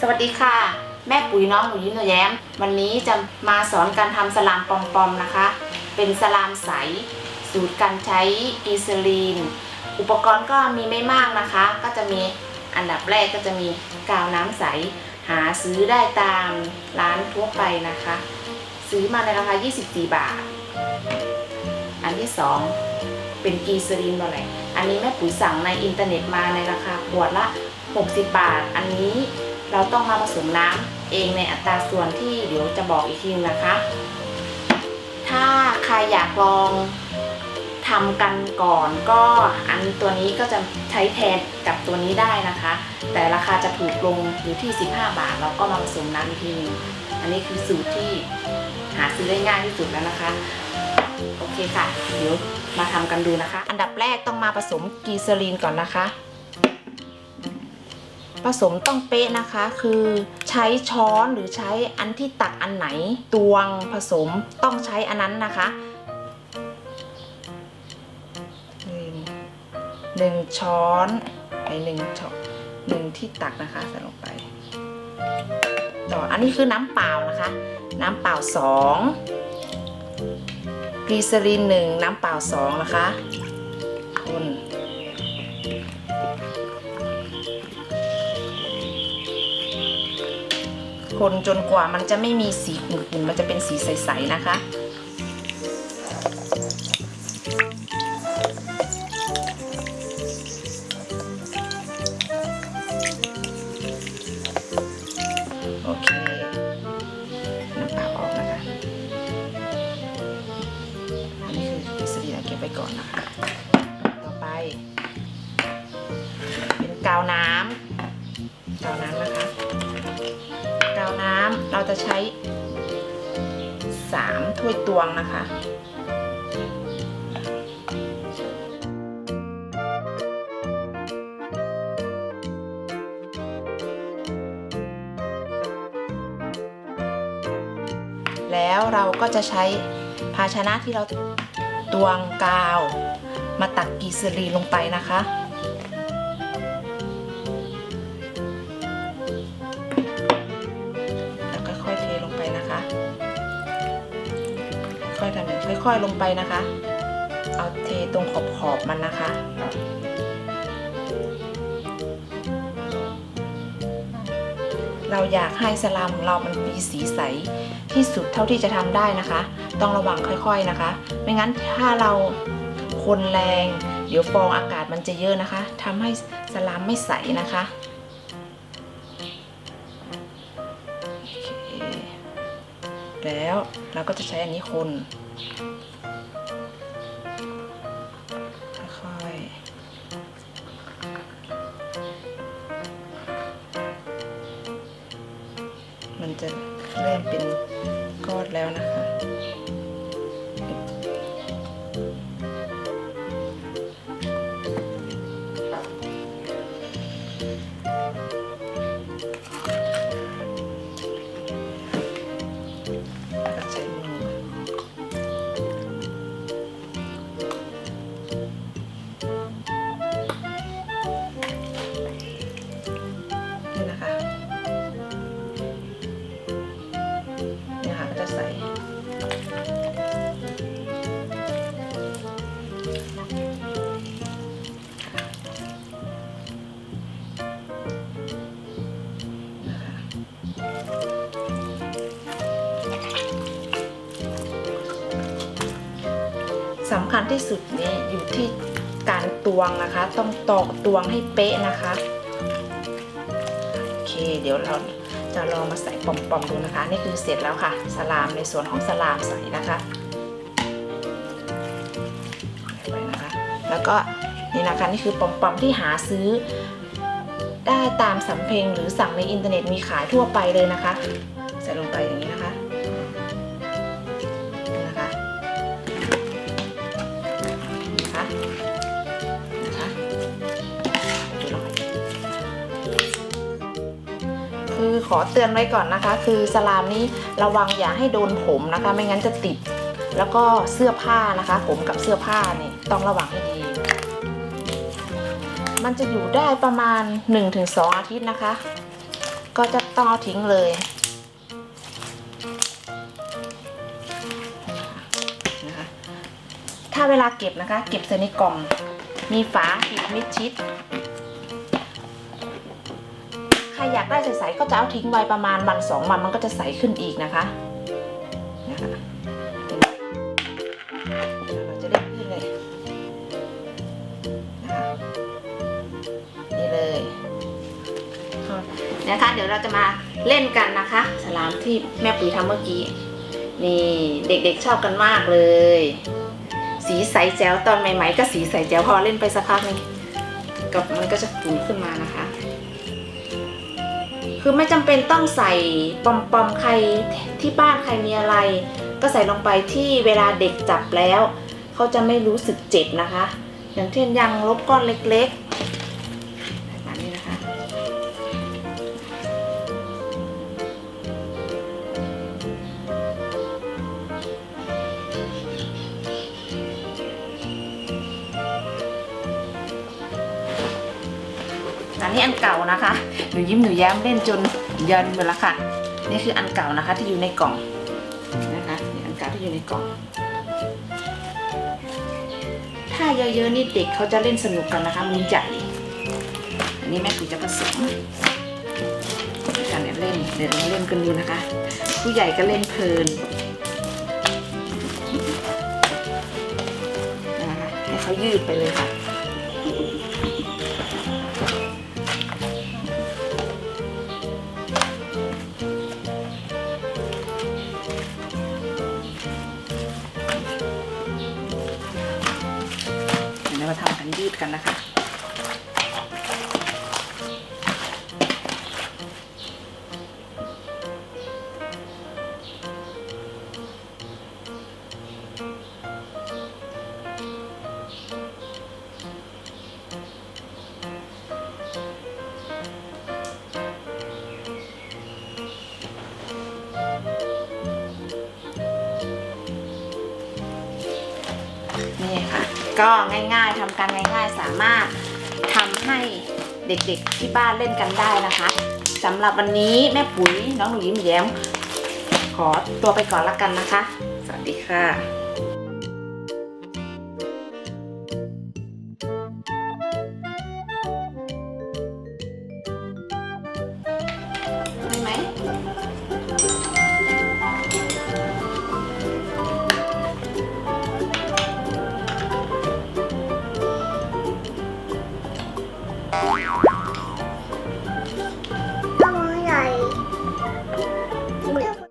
สวัสดีค่ะ แม่ปุ๋ยน้องหนูยิ้มหนูแย้ม วันนี้จะมาสอนการทำสลามปอมๆนะคะ เป็นสลามใส สูตรการใช้กลีซอรีน อุปกรณ์ก็มีไม่มากนะคะ ก็จะมีอันดับแรกก็จะมีกาวน้ำใส หาซื้อได้ตามร้านทั่วไปนะคะ ซื้อมาในราคา 24 บาท อันที่สองเป็นกีซรีนอแหละอันนี้แม่ปุ๋ยสั่งในอินเทอร์เน็ตมาในราคาขวดละ 60 บาท อันนี้ เราต้องมาผสมน้ำเองในอัตราส่วนที่เดี๋ยวจะบอกอีกทีนึงนะคะ ถ้าใครอยากลองทำกันก่อนก็อันตัวนี้ก็จะใช้แทนกับตัวนี้ได้นะคะ แต่ราคาจะถูกลงอยู่ที่ 15 บาท เราก็มาผสมน้ำอีกทีนึงอันนี้คือสูตรที่หาซื้อได้ง่ายที่สุดแล้วนะคะ โอเคค่ะ เดี๋ยวมาทำกันดูนะคะ อันดับแรกต้องมาผสมกีเซอรีนก่อนนะคะ ผสมต้องเป๊ะนะคะ คือใช้ช้อนหรือใช้อันที่ตักอันไหนตวงผสมต้องใช้อันนั้นนะคะหนึ่งช้อนในหนึ่งช้อนหนึ่งที่ตักนะคะใส่ลงไปต่ออันนี้คือน้ำเปล่านะคะ น้ำเปล่าสองกลีซอรีนหนึ่งน้ำเปล่าสองนะคะคน คนจนกว่ามันจะไม่มีสีขุ่นๆมันจะเป็นสีใสๆนะคะ โอเค น้ำเปล่าออกนะคะ อันนี้คือทฤษฎีเราเก็บไว้ก่อนนะคะ ต่อไป เป็นกาวน้ำ เราจะใช้ 3 ถ้วยตวงนะคะ แล้วเราก็จะใช้ภาชนะที่เราตวงกาว มาตักกีซรีนลงไปนะคะ อยๆทำอย่างค่อย ๆ ลงไปนะคะ เอาเทตรงขอบๆมันนะคะเราอยากให้สลามของเรามันมีสีใสที่สุดเท่าที่จะทำได้นะคะ ต้องระวังค่อยๆนะคะ ไม่งั้นถ้าเราคนแรง เดี๋ยวฟองอากาศมันจะเยอะนะคะทำให้สลามไม่ใสนะคะ แล้ว เราก็จะใช้อันนี้คนค่อยๆมันจะเริ่มเป็นก้อนแล้วนะคะ สำคัญที่สุดนี้อยู่ที่การตวงนะคะ ต้องตอกตวงให้เป๊ะนะคะโอเค เดี๋ยวเราจะลองมาใส่ปอมๆดูนะคะ นี่คือเสร็จแล้วค่ะ สลามในส่วนของสลามใส่นะคะไปนะคะ แล้วก็นี่นะคะนี่คือปอมๆที่หาซื้อ ได้ตามสำเพ็งหรือสั่งในอินเทอร์เน็ตมีขายทั่วไปเลยนะคะ ใส่ลงไปอย่างนี้นะ คือขอเตือนไว้ก่อนนะคะ คือสลามนี้ระวังอย่าให้โดนผมนะคะ ไม่งั้นจะติด แล้วก็เสื้อผ้านะคะ ผมกับเสื้อผ้านี่ต้องระวังให้ดี มันจะอยู่ได้ประมาณ 1-2 อาทิตย์นะคะ ก็จะต้องเอาทิ้งเลยนะคะถ้าเวลาเก็บนะคะ เก็บใส่ในกล่อง มีฝาปิดมิดชิด อยากได้ใสๆก็จะเอาทิ้งไว้ประมาณวันสองวันมันก็จะใสขึ้นอีกนะคะนะคะเราจะได้ขึ้นเลยนี่เลยนะคะ เดี๋ยวเราจะมาเล่นกันนะคะ สลามที่แม่ปุ๋ยทำเมื่อกี้ นี่เด็กๆชอบกันมากเลย สีใสแจ๋วตอนใหม่ๆก็สีใสแจ๋วพอเล่นไปสักพักนึงกับมันก็จะฝุ่นขึ้นมานะคะ คือไม่จำเป็นต้องใส่ปอมปอมใครที่บ้านใครมีอะไร ก็ใส่ลงไปที่เวลาเด็กจับแล้ว เขาจะไม่รู้สึกเจ็บนะคะ อย่างเช่นยางลบก้อนเล็ก นี้อันเก่านะคะหนูยิ้มหนูแย้มเล่นจนยันหมดแล้วค่ะ นี่คืออันเก่านะคะที่อยู่ในกล่องนะคะนี่อันเก่าที่อยู่ในกล่อง ถ้าเยอะๆนี่เด็กเขาจะเล่นสนุกกันนะคะมือใหญ่อันนี้แม่ปุ๋ยจะผสมกันเล่นเดี๋ยวเราเล่นกันดูนะคะ ผู้ใหญ่ก็เล่นเพลินนะคะให้เขายืดไปเลยค่ะ ดกันนะคะนี่ ก็ง่ายๆทำกันง่ายๆ สามารถทำให้เด็กๆที่บ้านเล่นกันได้นะคะสำหรับวันนี้แม่ปุ๋ยน้องหนูยิ้มแย้ม ขอตัวไปก่อนละกันนะคะ สวัสดีค่ะ